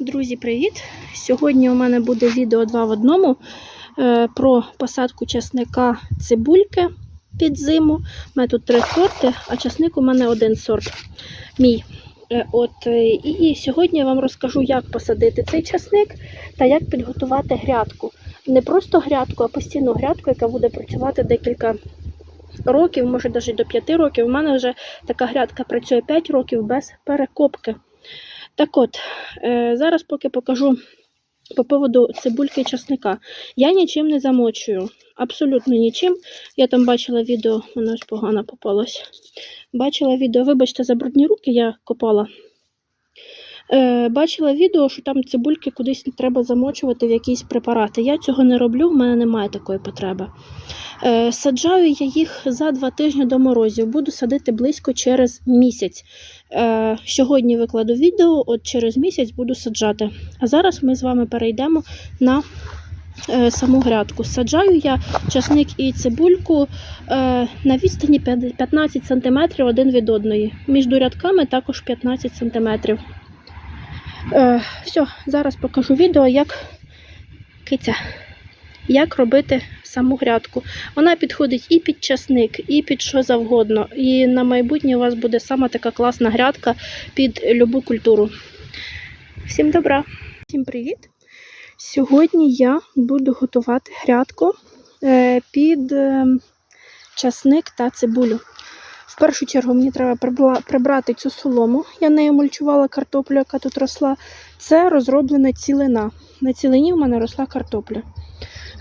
Друзі, привіт! Сьогодні у мене буде відео два в одному е, про посадку часника цибульки під зиму. У мене тут три сорти, а часник у мене один сорт. Мій. Е, От, е, і сьогодні я вам розкажу, як посадити цей часник та як підготувати грядку. Не просто грядку, а постійну грядку, яка буде працювати декілька років, може навіть до 5 років. У мене вже така грядка працює 5 років без перекопки. Так от, е, зараз поки покажу по поводу цибульки і часника. Я нічим не замочую. Абсолютно нічим. Я там бачила відео, воно ось погано попалось. Бачила відео, вибачте, за брудні руки я копала. Е, бачила відео, що там цибульки кудись треба замочувати в якісь препарати. Я цього не роблю, в мене немає такої потреби. Е, саджаю я їх за два тижні до морозів. Буду садити близько через місяць. Е, сьогодні викладу відео, от через місяць буду саджати. А зараз ми з вами перейдемо на е, саму грядку. Саджаю я часник і цибульку е, на відстані 15 см один від одної. Між рядками також 15 см. Е, все, зараз покажу відео, як киця. Як робити саму грядку. Вона підходить і під часник, і під що завгодно. І на майбутнє у вас буде сама така класна грядка під любу культуру. Всім добра! Всім привіт! Сьогодні я буду готувати грядку е, під е, часник та цибулю. В першу чергу мені треба прибрати цю солому. Я нею мульчувала картоплю, яка тут росла. Це розроблена цілина. На цілині в мене росла картопля.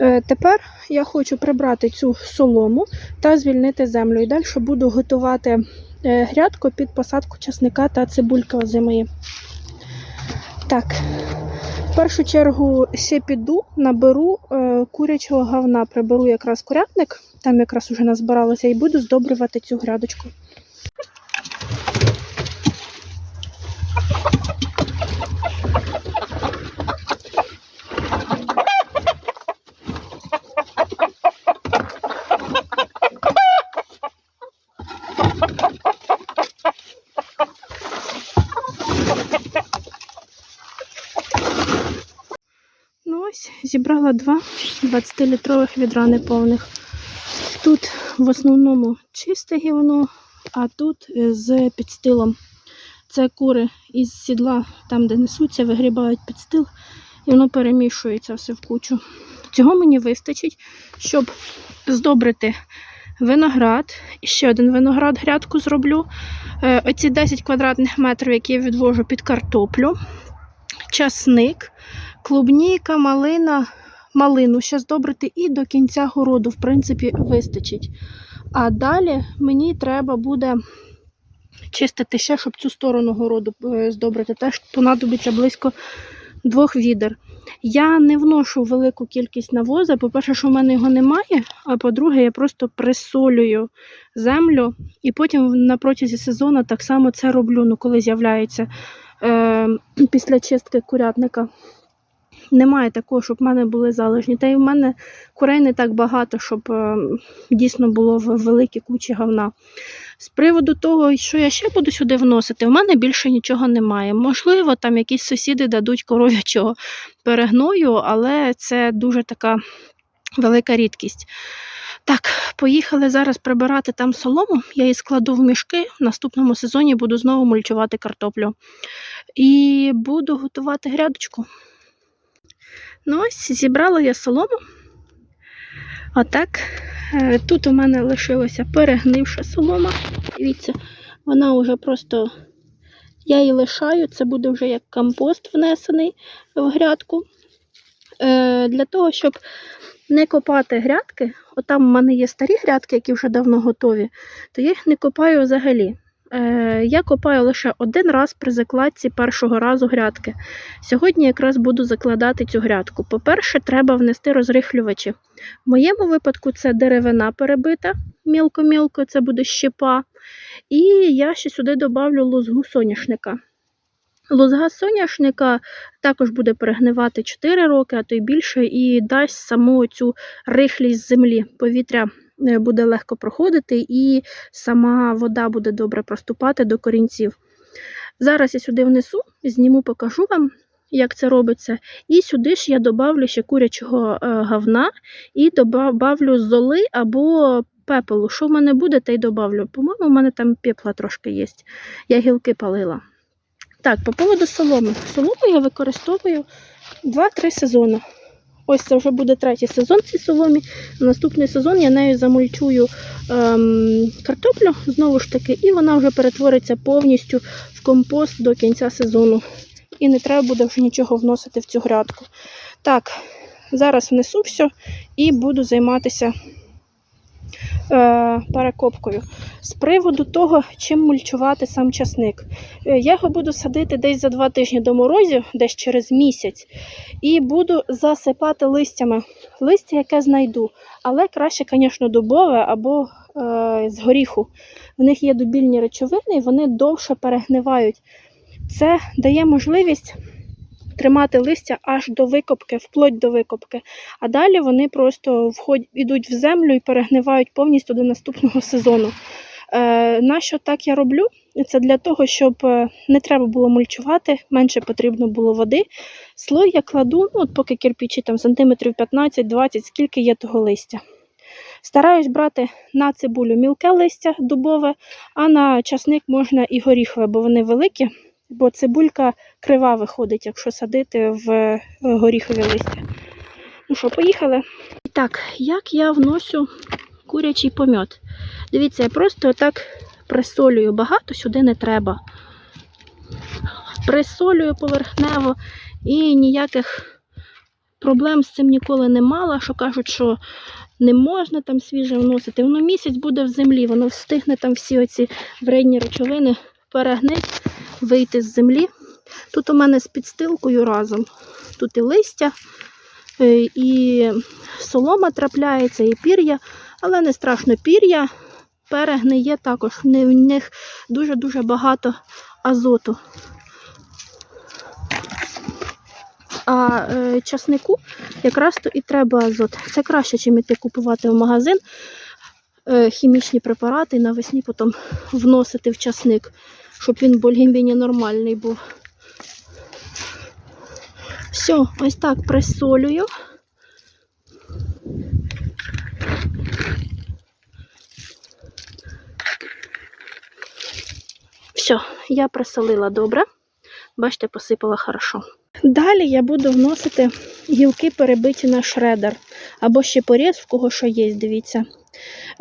Е, Тепер я хочу прибрати цю солому та звільнити землю. І далі буду готувати е, грядку під посадку часника та цибульки озимої. Так, в першу чергу ще піду, наберу е, курячого говна, приберу якраз курятник, там якраз уже назбиралося, і буду здобрювати цю грядочку. Ну ось, зібрала два 20-літрових відра неповних. Тут в основному чисте гівно, а тут е, з підстилом. Це кури із сідла, там, де несуться, вигрібають підстил, і воно перемішується все в кучу. Цього мені вистачить, щоб здобрити виноград. І ще один виноград грядку зроблю. Е, Оці 10 квадратних метрів, які я відвожу під картоплю, часник, клубніка, малина, малину ще здобрити і до кінця городу, в принципі, вистачить. А далі мені треба буде чистити ще, щоб цю сторону городу е, здобрити. Теж понадобиться близько двох відер. Я не вношу велику кількість навозу. По-перше, що в мене його немає, а по-друге, я просто присолюю землю і потім на протязі сезону так само це роблю, ну, коли з'являється після чистки курятника. Немає такого, щоб в мене були залежні. Та й в мене курей не так багато, щоб е, дійсно було в великі кучі говна. З приводу того, що я ще буду сюди вносити, в мене більше нічого немає. Можливо, там якісь сусіди дадуть коров'ячого перегною, але це дуже така велика рідкість. Так, поїхали зараз прибирати там солому. Я її складу в мішки. В наступному сезоні буду знову мульчувати картоплю. І буду готувати грядочку. Ну ось, зібрала я солому. Отак. Е, Тут у мене лишилася перегнивша солома. Дивіться, вона вже просто. Я її лишаю, це буде вже як компост внесений в грядку. Е, Для того, щоб не копати грядки, отам у мене є старі грядки, які вже давно готові, то я їх не копаю взагалі. Е, Я копаю лише один раз при закладці першого разу грядки. Сьогодні якраз буду закладати цю грядку. По-перше, треба внести розрихлювачі. В моєму випадку це деревина перебита мілко-мілко, це буде щепа. І я ще сюди добавлю лозгу соняшника. Лозга соняшника також буде перегнивати 4 роки, а то й більше, і дасть саму цю рихлість землі. Повітря е, буде легко проходити, і сама вода буде добре проступати до корінців. Зараз я сюди внесу, зніму, покажу вам. як це робиться. І сюди ж я добавлю ще курячого е, говна і добавлю золи або пепелу. Що в мене буде, те й добавлю. По-моєму, у мене там пепла трошки є. Я гілки палила. Так, по поводу соломи. Солому я використовую 2-3 сезони. Ось це вже буде третій сезон цій соломі. На наступний сезон я нею замульчую ем, картоплю знову ж таки, і вона вже перетвориться повністю в компост до кінця сезону. І не треба буде вже нічого вносити в цю грядку. Так, зараз внесу все і буду займатися перекопкою. З приводу того, чим мульчувати сам часник. Е, Я його буду садити десь за два тижні до морозів, десь через місяць, і буду засипати листями. Листя, яке знайду, але краще, звісно, дубове або е, з горіху. В них є дубільні речовини, і вони довше перегнивають. Це дає можливість тримати листя аж до викопки, вплоть до викопки. А далі вони просто входять, йдуть в землю і перегнивають повністю до наступного сезону. Е, нащо так я роблю? Це для того, щоб е, не треба було мульчувати, менше потрібно було води. Слой я кладу, ну, от поки кирпичі там сантиметрів 15-20, скільки є того листя. Стараюсь брати на цибулю мілке листя дубове, а на часник можна і горіхове, бо вони великі, бо цибулька крива виходить, якщо садити в е, горіхові листя. Ну що, поїхали. І так, як я вношу курячий помьот? Дивіться, я просто так присолюю, багато сюди не треба. Присолюю поверхнево і ніяких проблем з цим ніколи не мала, що кажуть, що не можна там свіже вносити. Воно місяць буде в землі, воно встигне там всі оці вредні речовини перегнить, вийти з землі. Тут у мене з підстилкою разом. Тут і листя, е, і солома трапляється, і пір'я, але не страшно пір'я перегниє також. В них дуже-дуже багато азоту. А е, часнику якраз то і треба азот. Це краще, чим іти купувати в магазин е, хімічні препарати і навесні потім вносити в часник, щоб він більш-менш нормальний був. Все, ось так присолюю. Все, я присолила добре. Бачите, посипала хорошо. Далі я буду вносити гілки перебиті на шредер або ще поріз, в кого що є, дивіться.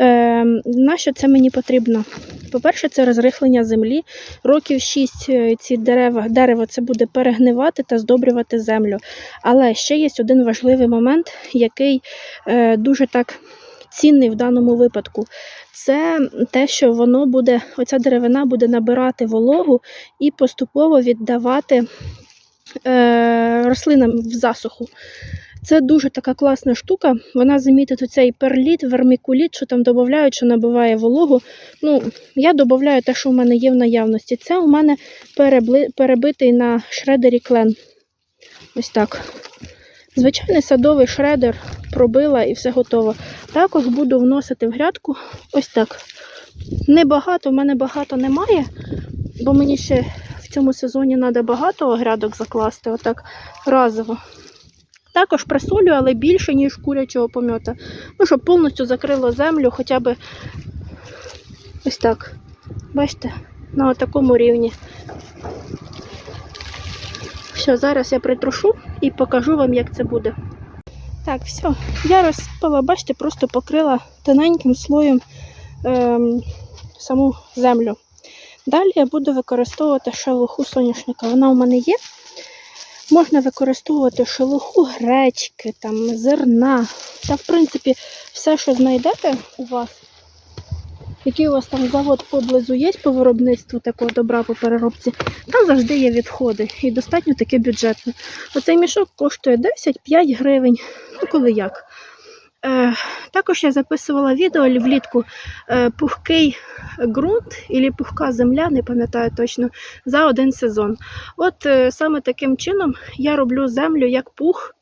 Е, на що це мені потрібно? По-перше, це розрихлення землі. Років 6 ці дерева, дерево це буде перегнивати та здобрювати землю. Але ще є один важливий момент, який е, дуже так цінний в даному випадку. Це те, що воно буде, оця деревина буде набирати вологу і поступово віддавати е, рослинам в засуху. Це дуже така класна штука. Вона замітить оцей перліт, вермікуліт, що там додають, що набиває вологу. Ну, я додаю те, що в мене є в наявності. Це у мене перебли, перебитий на шредері клен. Ось так. Звичайний садовий шредер пробила і все готово. Також буду вносити в грядку ось так. Небагато, в мене багато немає, бо мені ще в цьому сезоні треба багато грядок закласти, отак разово. Також присолю, але більше, ніж курячого помьота. Ну, щоб повністю закрило землю, хоча б ось так. Бачите, на такому рівні. Все, зараз я притрушу і покажу вам, як це буде. Так, все, я розсипала, бачите, просто покрила тоненьким слоєм ем, саму землю. Далі я буду використовувати шелуху соняшника. Вона у мене є. Можна використовувати шелуху гречки, там, зерна. Та, в принципі, все, що знайдете у вас, який у вас там завод поблизу є по виробництву такого добра по переробці, там завжди є відходи і достатньо таке бюджетне. Оцей мішок коштує 10-5 гривень, ну коли як. Е, також я записувала відео влітку е, пухкий ґрунт і пухка земля, не пам'ятаю точно, за один сезон. От е, саме таким чином я роблю землю як пух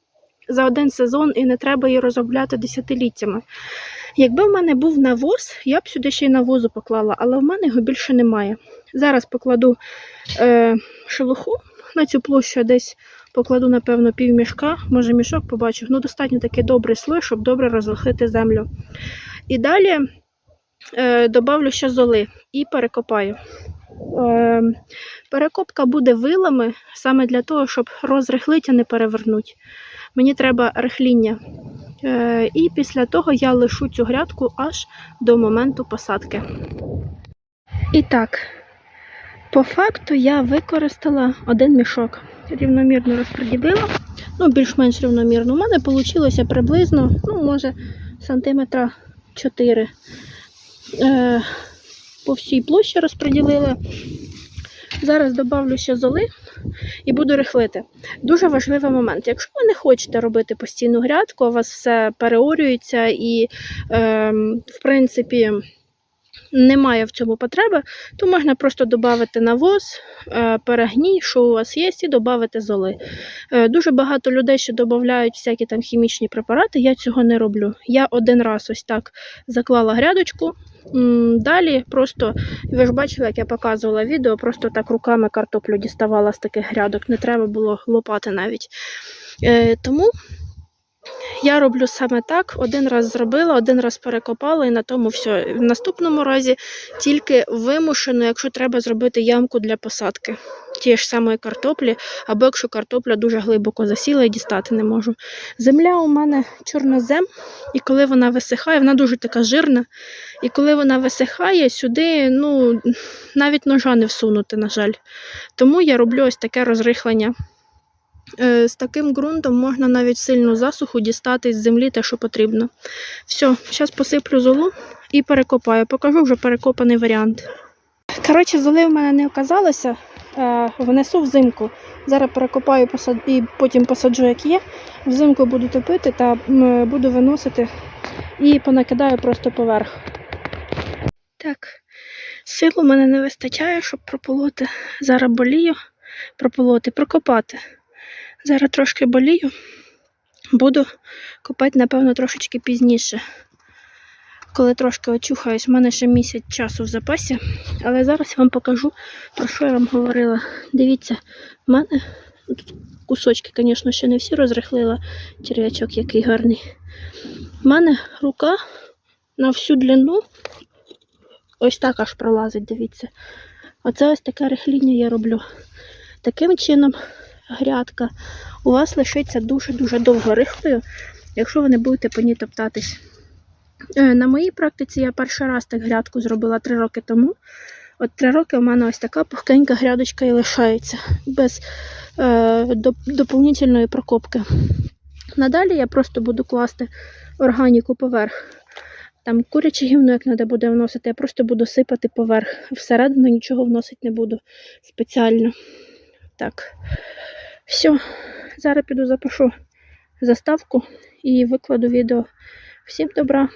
за один сезон і не треба її розробляти десятиліттями. Якби в мене був навоз, я б сюди ще й навозу поклала, але в мене його більше немає. Зараз покладу е, шелуху на цю площу десь покладу, напевно, пів мішка, може мішок побачу. Ну, достатньо такий добрий слой, щоб добре розлохити землю. І далі е, добавлю ще золи і перекопаю. Е, перекопка буде вилами саме для того, щоб розрихлити, а не перевернути. Мені треба рихління. Е, і після того я лишу цю грядку аж до моменту посадки. І так, по факту я використала один мішок. Рівномірно розподілила. Ну, більш-менш рівномірно. У мене вийшло приблизно, ну, може, сантиметра 4. Е, по всій площі розподілила. Зараз добавлю ще золи і буду рихлити. Дуже важливий момент. Якщо ви не хочете робити постійну грядку, у вас все переорюється і, е, в принципі, немає в цьому потреби, то можна просто додати навоз, е, перегній, що у вас є, і додати золи. Е, Дуже багато людей ще додають всякі там хімічні препарати, я цього не роблю. Я один раз ось так заклала грядочку. Далі просто, ви ж бачили, як я показувала відео, просто так руками картоплю діставала з таких грядок, не треба було лопати навіть. Е, Тому я роблю саме так: один раз зробила, один раз перекопала, і на тому все. В наступному разі тільки вимушено, якщо треба зробити ямку для посадки тієї ж самої картоплі, або якщо картопля дуже глибоко засіла і дістати не можу. Земля у мене чорнозем, і коли вона висихає, вона дуже така жирна. І коли вона висихає, сюди ну, навіть ножа не всунути, на жаль. Тому я роблю ось таке розрихлення. Е, З таким ґрунтом можна навіть сильну засуху дістати з землі те, що потрібно. Все, зараз посиплю золу і перекопаю. Покажу вже перекопаний варіант. Коротше, золи в мене не оказалося. Е, Внесу взимку. Зараз перекопаю і потім посаджу, як є. Взимку буду топити та буду виносити і понакидаю просто поверх. Так, сил у мене не вистачає, щоб прополоти. Зараз болію, прополоти, прокопати. Зараз трошки болію. Буду копати, напевно, трошечки пізніше. Коли трошки очухаюсь, в мене ще місяць часу в запасі. Але зараз я вам покажу, про що я вам говорила. Дивіться, в мене тут кусочки, звісно, ще не всі розрихлила. Черв'ячок який гарний. В мене рука на всю длину ось так аж пролазить, дивіться. Оце ось таке рихління я роблю. Таким чином грядка у вас лишиться дуже-дуже довго рихлою, якщо ви не будете по ній топтатись. Е, На моїй практиці я перший раз так грядку зробила 3 роки тому. От 3 роки у мене ось така пухкенька грядочка і лишається без е, доп- доповнительної прокопки. Надалі я просто буду класти органіку поверх. Там куряче гівно, як треба буде вносити, я просто буду сипати поверх. Всередину нічого вносити не буду спеціально. Так. Все. Зараз піду запишу заставку і викладу відео. Всім добра!